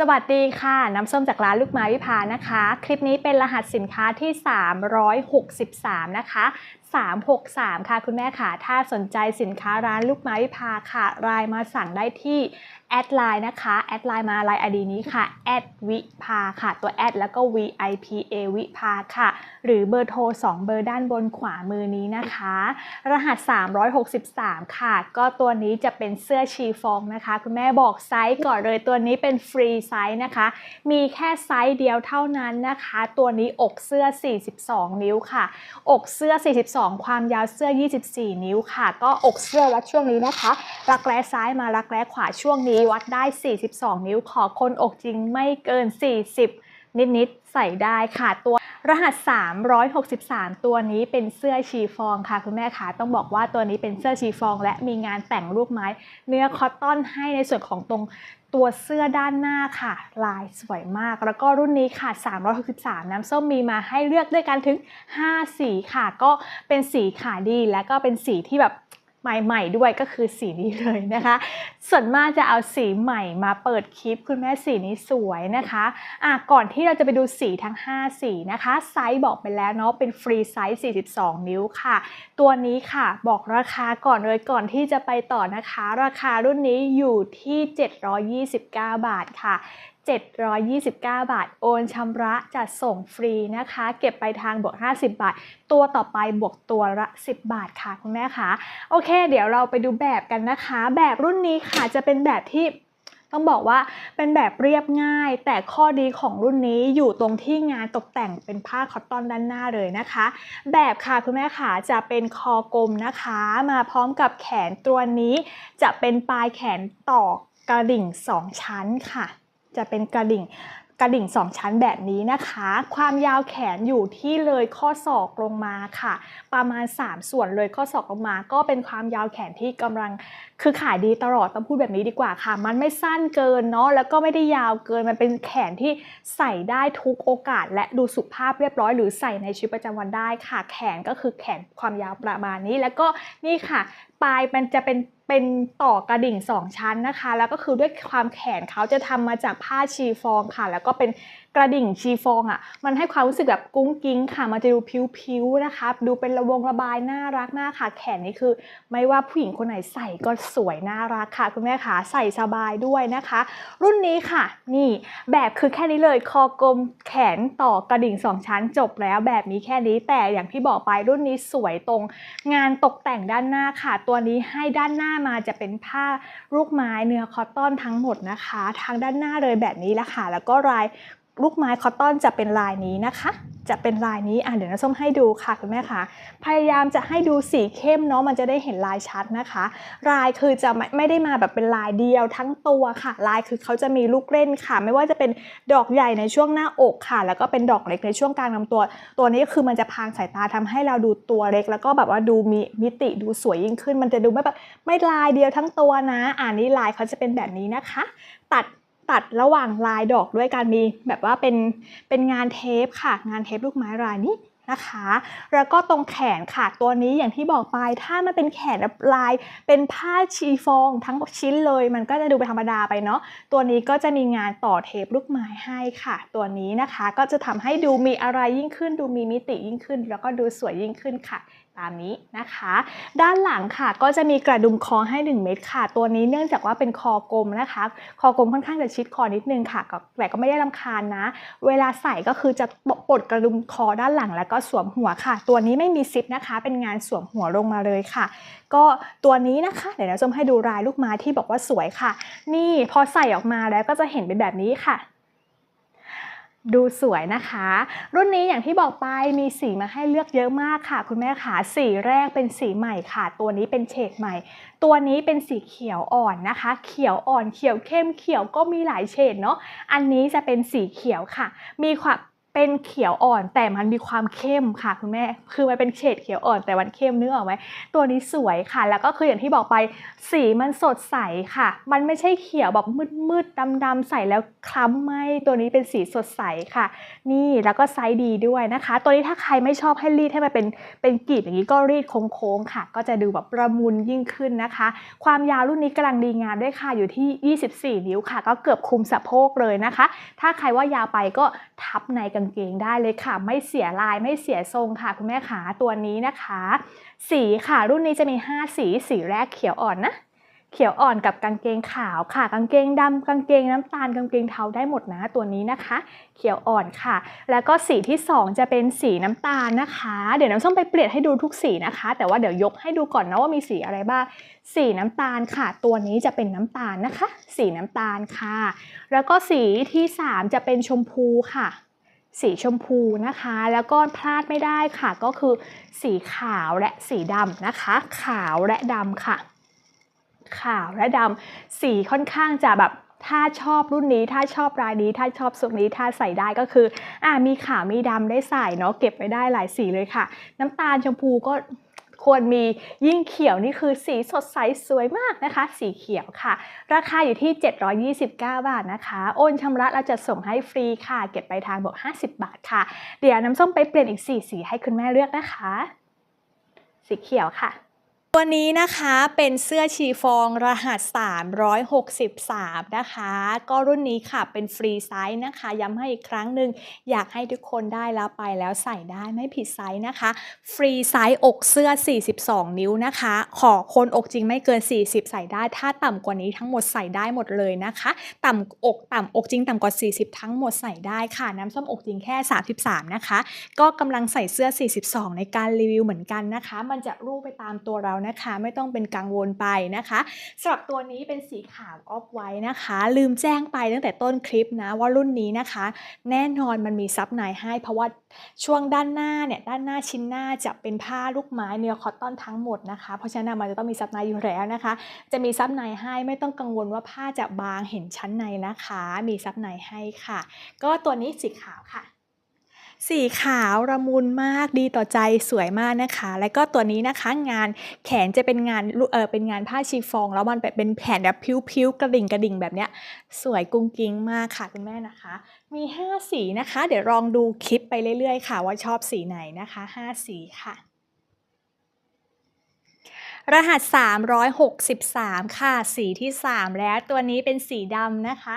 สวัสดีค่ะ น้ำส้มจากร้านลูกไม้วิภานะคะ คลิปนี้เป็นรหัสสินค้าที่ 363 นะคะ363 ค่ะ คุณแม่ค่ะ ถ้าสนใจสินค้าร้านลูกไม้วิภาค่ะ รายมาสั่งได้ที่แอดไลน์นะคะ แอดไลน์มาไลน์ ID นี้ค่ะแอดวิภาค่ะ ตัวแอดแล้วก็ VIPA วิภาค่ะ หรือเบอร์โทร 2 เบอร์ด้านบนขวามือนี้นะคะ รหัส 363 ค่ะ ก็ตัวนี้จะเป็นเสื้อชีฟองนะคะ คุณแม่บอกไซส์ก่อนเลยตัวนี้เป็นฟรีไซส์นะคะ มีแค่ไซส์เดียวเท่านั้นนะคะ ตัวนี้อกเสื้อ 42 นิ้วค่ะ อกเสื้อ 42ความยาวเสื้อ 24 นิ้วค่ะ ก็อกเสื้อวัดช่วงนี้นะคะ รักแร้ซ้ายมารักแร้ขวาช่วงนี้วัดได้ 42 นิ้วขอคนอกจริงไม่เกิน 40นิด ๆ ใส่ได้ค่ะตัวรหัส 363 ตัวนี้เป็นเสื้อชีฟองค่ะ คุณแม่คะต้องบอกว่าตัวนี้เป็นเสื้อชีฟอง และมีงานแต่งรูปไม้ เนื้อคอตตอนให้ในส่วนของตรง ตัวเสื้อด้านหน้าค่ะ ลายสวยมาก แล้วก็รุ่นนี้ค่ะ 363 น้ำส้มมีมาให้เลือกด้วยกันถึง 5 สีค่ะ ก็เป็นสีขาดีและก็เป็นสีที่แบบ ใหม่ๆด้วยก็คือสีนี้เลยนะคะ ส่วนมากจะเอาสีใหม่มาเปิดคลิป คุณแม่สีนี้สวยนะคะอะก่อนที่เราจะไปดูสีทั้ง 5 สีนะคะไซส์บอกไปแล้วเนาะเป็นฟรีไซส์ 42 นิ้วค่ะ ตัวนี้ค่ะบอกราคาก่อนเลยก่อนที่จะไปต่อนะคะ ราคารุ่นนี้อยู่ที่ 729 บาทค่ะ 729 บาท โอนชำระจัดส่งฟรีนะคะ เก็บไปทางบวก 50 บาท ตัวต่อไปบวกตัวละ 10 บาทค่ะคุณแม่คะโอเค เดี๋ยวเราไปดูแบบกันนะคะ แบบรุ่นนี้ค่ะจะเป็นแบบที่ต้องบอกว่าเป็นแบบเรียบง่าย แต่ข้อดีของรุ่นนี้อยู่ตรงที่งานตกแต่งเป็นผ้าคอตตอนด้านหน้าเลยนะคะ แบบค่ะคุณแม่ขาจะเป็นคอกลมนะคะ มาพร้อมกับแขนตัวนี้ จะเป็นปลายแขนต่อกระดิ่ง 2 ชั้นค่ะ จะเป็นกระดิ่งกระดิ่ง 2 ชั้นแบบนี้นะคะ ความยาวแขนอยู่ที่เลยข้อศอกลงมาค่ะ ประมาณ 3 ส่วนเลยข้อศอกลงมา ก็เป็นความยาวแขนที่กำลังคือขายดีตลอดต้องพูดแบบนี้ดีกว่าค่ะ มันไม่สั้นเกินเนาะแล้วก็ไม่ได้ยาวเกินมันเป็นแขนที่ใส่ได้ทุกโอกาส และดูสุภาพเรียบร้อย หรือใส่ในชีวิตประจำวันได้ค่ะ แขนก็คือแขนความยาวประมาณนี้ แล้วก็นี่ค่ะ ปลายมันจะเป็น เป็นต่อกระดิ่ง 2 ชั้นนะคะ แล้วก็คือด้วยความแขนเขาจะทำมาจากผ้าชีฟองค่ะ แล้วก็เป็น กระดิ่งชีฟองอะ่ะ มันให้ความรู้สึกแบบกุ้งกิ้งค่ะ มันจะดูพิ้วๆนะคะ ดูเป็นระวงระบายน่ารักมากค่ะ แขนนี่คือ ไม่ว่าผู้หญิงคนไหนใส่ก็สวยน่ารักค่ะ คุณแม่ขาใส่สบายด้วยนะคะ รุ่นนี้ค่ะ นี่แบบคือแค่นี้เลยคอกลมแขนต่อกระดิ่ง 2 ชั้นจบแล้วแบบนี้แค่นี้แต่อย่างที่บอกไปรุ่นนี้สวยตรง งานตกแต่งด้านหน้าค่ะ ตัวนี้ให้ด้านหน้ามาจะเป็นผ้าลูกไม้เนื้อคอตตอนทั้งหมดนะคะ ทางด้านหน้าเลยแบบนี้ละค่ะแล้วก็ลาย ลูกไม้คอตตอนจะเป็นลายนี้นะคะ จะเป็นลายนี้อะเดี๋ยวน้าส้มให้ดูค่ะคุณแม่ค่ะพยายามจะให้ดูสีเข้มเนาะมันจะได้เห็นลายชัดนะคะ ลายคือจะไม่ไม่ได้มาแบบเป็นลายเดียวทั้งตัวค่ะ ลายคือเขาจะมีลูกเล่นค่ะ ไม่ว่าจะเป็นดอกใหญ่ในช่วงหน้าอกค่ะ แล้วก็เป็นดอกเล็กในช่วงกลางลำตัว ตัวนี้คือมันจะพรางสายตาทำให้เราดูตัวเล็ก แล้วก็แบบว่าดูมีมิติดูสวยยิ่งขึ้น มันจะดูไม่แบบไม่ลายเดียวทั้งตัวนะ อ่านี้ลายเขาจะเป็นแบบนี้นะคะ ตัด ตัดระหว่างลายดอกด้วยการมีแบบว่าเป็นเป็นงานเทปค่ะ งานเทปลูกไม้ลายนี้นะคะ แล้วก็ตรงแขนค่ะตัวนี้อย่างที่บอกไปถ้ามันเป็นแขนแบบลายเป็นผ้าชีฟองทั้งชิ้นเลย มันก็จะดูเป็นธรรมดาไปเนาะตัวนี้ก็จะมีงานต่อเทปลูกไม้ให้ค่ะ ตัวนี้นะคะก็จะทำให้ดูมีอะไรยิ่งขึ้น ดูมีมิติยิ่งขึ้น แล้วก็ดูสวยยิ่งขึ้นค่ะ ตามนี้นะคะ ด้านหลังค่ะก็จะมีกระดุมคอให้ 1 เม็ดค่ะ ตัวนี้เนื่องจากว่าเป็นคอกลมนะคะ คอกลมค่อนข้างจะชิดคอนิดนึงค่ะก็แต่ก็ไม่ได้ลำคาญนะ เวลาใส่ก็คือจะปลดกระดุมคอด้านหลังแล้วก็สวมหัวค่ะ ตัวนี้ไม่มีซิปนะคะ เป็นงานสวมหัวลงมาเลยค่ะ ก็ตัวนี้นะคะเดี๋ยวเราจะให้ดูลายลูกไม้ที่บอกว่าสวยค่ะ นี่พอใส่ออกมาแล้วก็จะเห็นเป็นแบบนี้ค่ะ ดูสวยนะคะ รุ่นนี้อย่างที่บอกไปมีสีมาให้เลือกเยอะมากค่ะ คุณแม่ขาสีแรกเป็นสีใหม่ค่ะ ตัวนี้เป็นเฉดใหม่ ตัวนี้เป็นสีเขียวอ่อนนะคะ เขียวอ่อนเขียวเข้มเขียวก็มีหลายเฉดเนาะอันนี้จะเป็นสีเขียวค่ะ มีความ เป็นเขียวอ่อนแต่มันมีความเข้มค่ะคุณแม่ คือมันเป็นเฉดเขียวอ่อนแต่มันเข้มเนึกออกไหมตัวนี้สวยค่ะ แล้วก็คืออย่างที่บอกไปสีมันสดใสค่ะ มันไม่ใช่เขียวแบบมืดๆดำๆใสแล้วคล้ำไหมตัวนี้เป็นสีสดใสค่ะ นี่แล้วก็ไซส์ดีด้วยนะคะ ตัวนี้ถ้าใครไม่ชอบให้รีดให้มันเป็นเป็นกรีบอย่างนี้ก็รีดโค้งๆค่ะ ก็จะดูแบบประมุนยิ่งขึ้นนะคะ ความยาวรุ่นนี้กำลังดีงามด้วยค่ะอยู่ที่ 24 นิ้วค่ะ ก็เกือบคุมสะโพกเลยนะคะ ถ้าใครว่ายาวไปก็ทับในกางางเกงได้เลยค่ะ ไม่เสียลายไม่เสียทรงค่ะ คุณแม่ขาตัวนี้นะคะ สีค่ะรุ่นนี้จะมี 5 สีสีแรกเขียวอ่อนนะเขียวอ่อนกับกางเกงขาวค่ะ กางเกงดำกางเกงน้ำตาลกางเกงเทาได้หมดนะตัวนี้นะคะ เขียวอ่อนค่ะ แล้วก็สีที่ 2 จะเป็นสีน้ำตาลนะคะ เดี๋ยวน้ำส้มไปเปลี่ยนให้ดูทุกสีนะคะ แต่ว่าเดี๋ยวยกให้ดูก่อนนะว่ามีสีอะไรบ้างสีน้ำตาลค่ะ ตัวนี้จะเป็นน้ำตาลนะคะ สีน้ำตาลค่ะ แล้วก็สีที่ 3 จะเป็นชมพูค่ะ สีชมพูนะคะ แล้วก็พลาดไม่ได้ค่ะ ก็คือสีขาวและสีดำนะคะ ขาวและดำค่ะ ขาวและดำสีค่อนข้างจะแบบถ้าชอบรุ่นนี้ถ้าชอบรายนี้ ถ้าชอบสุกนี้ถ้าใส่ได้ก็คืออ่ามีขาวมีดำได้ใส่เนาะเก็บไว้ได้หลายสีเลยค่ะ น้ำตาลชมพูก็ ควรมียิ่งเขียวนี่คือสีสดใสสวยมากนะคะ สีเขียวค่ะ ราคาอยู่ที่ 729 บาทนะคะ โอนชำระเราจะส่งให้ฟรีค่ะ เก็บไปทางบวก 50 บาทค่ะ เดี๋ยวน้ำส้มไปเปลี่ยนอีก 4 สีให้คุณแม่เลือกนะคะ สีเขียวค่ะ ตัวนี้นะคะเป็นเสื้อชีฟองรหัส 363 นะคะ ก็รุ่นนี้ค่ะเป็นฟรีไซส์นะคะ ย้ำให้อีกครั้งหนึ่งอยากให้ทุกคนได้แล้วไปแล้วใส่ได้ไม่ผิดไซส์นะคะ ฟรีไซส์อกเสื้อ 42 นิ้วนะคะ ขอคนอกจริงไม่เกิน 40 ใส่ได้ ถ้าต่ำกว่านี้ทั้งหมดใส่ได้หมดเลยนะคะ ต่ำอกต่ำอกจริงต่ำกว่า 40 ทั้งหมดใส่ได้ค่ะ น้ำส้มอกจริงแค่ 33 นะคะ ก็กำลังใส่เสื้อ 42 ในการรีวิวเหมือนกันนะคะ มันจะรูปไปตามตัวเรานะคะ ไม่ต้องเป็นกังวลไปนะคะสำหรับตัวนี้เป็นสีขาวออฟไว้นะคะ ลืมแจ้งไปตั้งแต่ต้นคลิปนะว่ารุ่นนี้นะคะ แน่นอนมันมีซับในให้ เพราะว่าช่วงด้านหน้าเนี่ยด้านหน้าชิ้นหน้าจะเป็นผ้าลูกไม้เนื้อคอตตอนทั้งหมดนะคะ เพราะฉะนั้นมันจะต้องมีซับในอยู่แล้วนะคะ จะมีซับในให้ไม่ต้องกังวลว่าผ้าจะบางเห็นชั้นในนะคะ มีซับในให้ค่ะ ก็ตัวนี้สีขาวค่ะ สีขาวระมุนมากดีต่อใจสวยมากนะคะ แล้วก็ตัวนี้นะคะงานแขนจะเป็นงานเออเป็นงานผ้าชีฟอง แล้วมันแบบเป็นแผ่นแบบพิ้วๆกระดิ่งกระดิ่งแบบเนี้ยสวยกุ้งกิ้งมากค่ะคุณแม่นะคะ มี 5 สีนะคะ เดี๋ยวลองดูคลิปไปเรื่อยๆ ค่ะ ว่าชอบสีไหนนะคะ 5 สีค่ะรหัส 363 ค่ะ สีที่ 3 แล้วตัวนี้เป็นสีดำนะคะ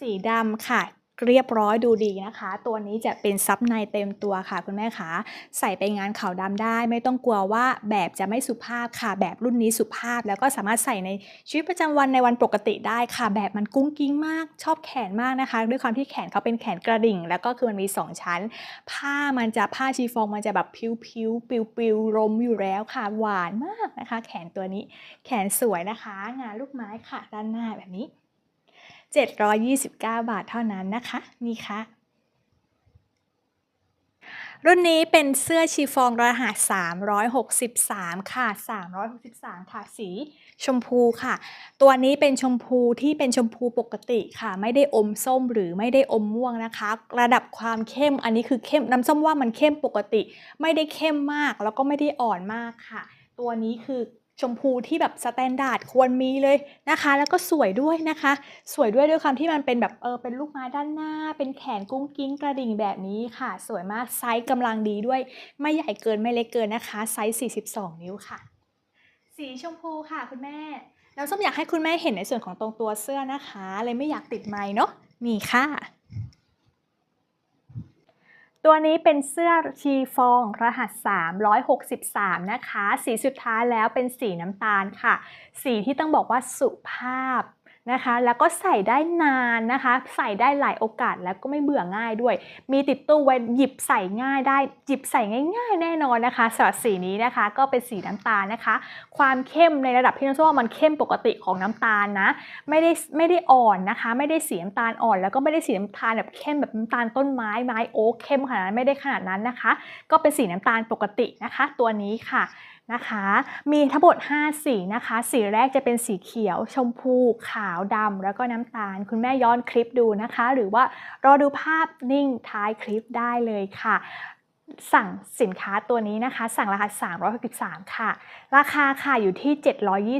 สีดำค่ะ เรียบร้อยดูดีนะคะ ตัวนี้จะเป็นซับในเต็มตัวค่ะคุณแม่คะใส่ไปงานขาวดำได้ ไม่ต้องกลัวว่าแบบจะไม่สุภาพค่ะ แบบรุ่นนี้สุภาพ แล้วก็สามารถใส่ในชีวิตประจำวันในวันปกติได้ค่ะ แบบมันกุ้งกิ้งมากชอบแขนมากนะคะ ด้วยความที่แขนเขาเป็นแขนกระดิ่ง แล้วก็คือมันมี 2 ชั้น ผ้ามันจะผ้าชีฟองมันจะแบบพิ้วพิ้วปิวปิวๆลมอยู่แล้วค่ะหวานมากนะคะ แขนตัวนี้แขนสวยนะคะ งานลูกไม้ค่ะด้านหน้าแบบนี้ 729 บาทเท่านั้นนะคะ นี่ค่ะ รุ่นนี้เป็นเสื้อชีฟองรหัส 363 ค่ะ 363 ค่ะ สีชมพูค่ะ ตัวนี้เป็นชมพูที่เป็นชมพูปกติค่ะ ไม่ได้อมส้มหรือไม่ได้อมม่วงนะคะ ระดับความเข้มอันนี้คือเข้มน้ำส้มว่ามันเข้มปกติ ไม่ได้เข้มมากแล้วก็ไม่ได้อ่อนมากค่ะ ตัวนี้คือ ชมพูที่แบบสแตนดาร์ดควรมีเลยนะคะ แล้วก็สวยด้วยนะคะ สวยด้วยด้วยความที่มันเป็นแบบเออเป็นลูกไม้ด้านหน้า เป็นแขนกุ้งกิ้งกระดิ่งแบบนี้ค่ะ สวยมากไซส์กำลังดีด้วย ไม่ใหญ่เกินไม่เล็กเกินนะคะไซส์ 42 นิ้วค่ะ สีชมพูค่ะคุณแม่แล้วส้มอยากให้คุณแม่เห็นในส่วนของตรงตัวเสื้อนะคะ เลยไม่อยากติดไม้เนาะนี่ค่ะ ตัวนี้เป็นเสื้อชีฟองรหัส 363 นะคะ สีสุดท้ายแล้วเป็นสีน้ำตาลค่ะ สีที่ต้องบอกว่าสุภาพ นะคะ แล้วก็ใส่ได้นานนะคะ ใส่ได้หลายโอกาสแล้วก็ไม่เบื่อง่ายด้วย มีติดตู้ไว้หยิบใส่ง่ายได้ หยิบใส่ง่ายๆ แน่นอนนะคะสำหรับสีนี้นะคะ ก็เป็นสีน้ำตาลนะคะ ความเข้มในระดับที่น้องส้มว่ามันเข้มปกติของน้ำตาลนะ ไม่ได้ไม่ได้อ่อนนะคะ ไม่ได้สีน้ำตาลอ่อน แล้วก็ไม่ได้สีน้ำตาลแบบเข้มแบบน้ำตาลต้นไม้ไม้โอ๊กเข้มขนาดนั้นไม่ได้ขนาดนั้นนะคะ ก็เป็นสีน้ำตาลปกตินะคะ ตัวนี้ค่ะ นะคะ มีทั้งหมด 5 สีนะคะ สีแรกจะเป็นสีเขียว ชมพู ขาวดำแล้วก็น้ำตาล คุณแม่ย้อนคลิปดูนะคะ หรือว่ารอดูภาพนิ่งท้ายคลิปได้เลยค่ะ สั่งสินค้าตัวนี้นะคะ สั่งราคา 363 ค่ะ ราคาค่ะอยู่ที่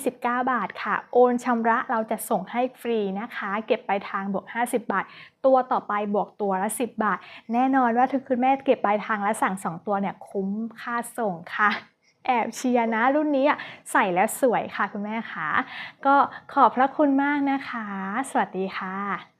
729 บาทค่ะ โอนชำระเราจะส่งให้ฟรีนะคะ เก็บปลายทางบวก 50 บาทตัวต่อไปบวกตัวละ 10 บาท แน่นอนว่าถ้าคุณแม่เก็บปลายทางและสั่ง 2 ตัวเนี่ยคุ้มค่าส่งค่ะ แอบเชียร์นะรุ่นนี้อะใส่แล้วสวยค่ะคุณแม่คะก็ขอบพระคุณมากนะคะ สวัสดีค่ะ